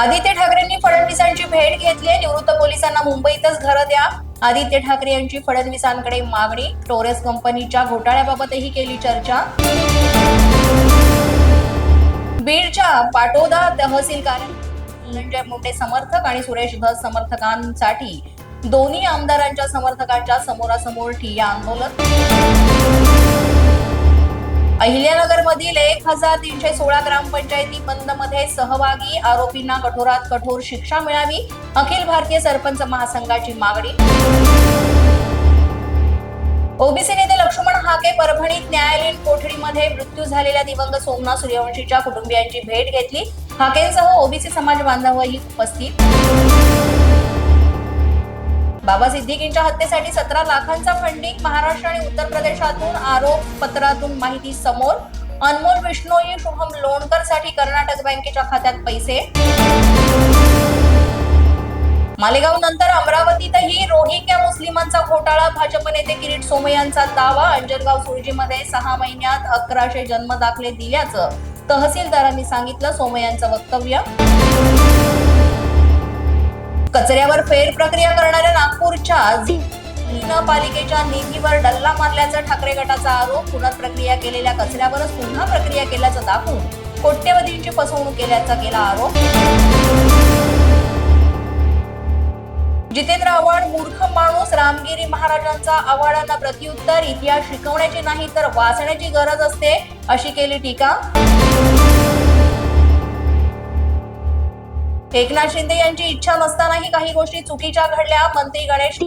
आदित्य ठाकरेंनी फडणवीसांची भेट घेतली आहे. निवृत्त पोलिसांना मुंबईतच घर द्या. आदित्य ठाकरे यांची फडणवीसांकडे मागणी. टोरेस कंपनीच्या घोटाळ्याबाबतही केली चर्चा. बीडच्या पाटोदा तहसील धनंजय म्हणजे मुंडे समर्थक आणि सुरेश धस समर्थकांसाठी. दोन्ही आमदारांच्या समर्थकांच्या समोरासमोर ठिय्या आंदोलन. अहिल्यानगरमधील एक हजार तीनशे सोळा ग्रामपंचायती बंदमध्ये सहभागी आरोपींना कठोरात कठोर शिक्षा मिळावी अखिल भारतीय सरपंच महासंघाची मागणी. ओबीसी नेते लक्ष्मण हाके परभणीत न्यायालयीन कोठडीमध्ये मृत्यू झालेल्या दिवंगत सोमनाथ सूर्यवंशीच्या कुटुंबियांची भेट घेतली. हाकेंसह ओबीसी समाज बांधवही उपस्थित. बाबा सिद्दीकींच्या हत्येसाठी सतरा लाखांचा फंडिंग महाराष्ट्र आणि उत्तर प्रदेशातून आरोप पत्रातून माहिती समोर. अनमोल विष्णोई शुभम लोणकरसाठी कर्नाटक बँकेच्या खात्यात पैसे. मालेगाव नंतर अमरावतीतही रोहिंग्या मुस्लिमांचा घोटाळा. भाजप नेते किरीट सोमय्यांचा दावा. अंजनगाव सुरजीमध्ये सहा महिन्यात अकराशे जन्म दाखले दिल्याचं तहसीलदारांनी सांगितलं सोमय्यांचं वक्तव्य. कचऱ्यावर फेर प्रक्रिया करणाऱ्या नागपूरच्या पालिकेच्या निधीवर डल्ला मारल्याचा ठाकरे गटाचा आरोप. पुनर्प्रक्रिया केलेल्या कचऱ्यावरच पुन्हा प्रक्रिया केल्याचं दाखवून कोट्यवधींची फसवणूक केल्याचा केला आरोप. जितेंद्र आव्हाड मूर्ख माणूस रामगिरी महाराजांचा आव्हाडांना प्रत्युत्तर इतिहास शिकवण्याची नाही तर वाचण्याची गरज असते अशी केली टीका. एकनाथ शिंदे यांची इच्छा नसतानाही काही गोष्टी चुकीच्या घडल्या. मंत्री गणेश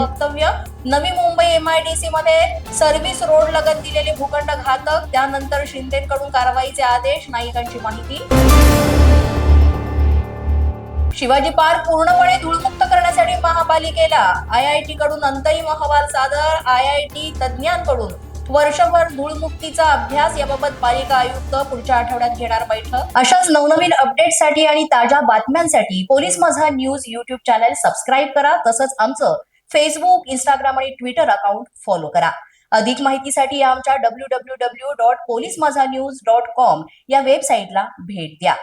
वक्तव्य. नवी मुंबई एमआयडीसी मध्ये सर्व्हिस रोड लगत दिलेले भूखंड घातक. त्यानंतर शिंदेकडून कारवाईचे आदेश. नाईकांची माहिती. शिवाजी पार्क पूर्णपणे धूळमुक्त करण्यासाठी महापालिकेला. आयआयटी कडून अंतरिम अहवाल सादर. आयआयटी तज्ज्ञांकडून. वर्षभर धूळमुक्तीचा अभ्यास याबाबत पालिका आयुक्त पुढच्या आठवड्यात घेणार बैठक. अशाच नवनवीन अपडेटसाठी आणि ताज्या बातम्यांसाठी police Majha news YouTube channel subscribe करा. तसंच आमचं फेसबुक इंस्टाग्राम आणि ट्विटर अकाउंट फॉलो करा. अधिक माहितीसाठी आमच्या W W W dot police Majha news dot com या वेबसाईटला भेट द्या.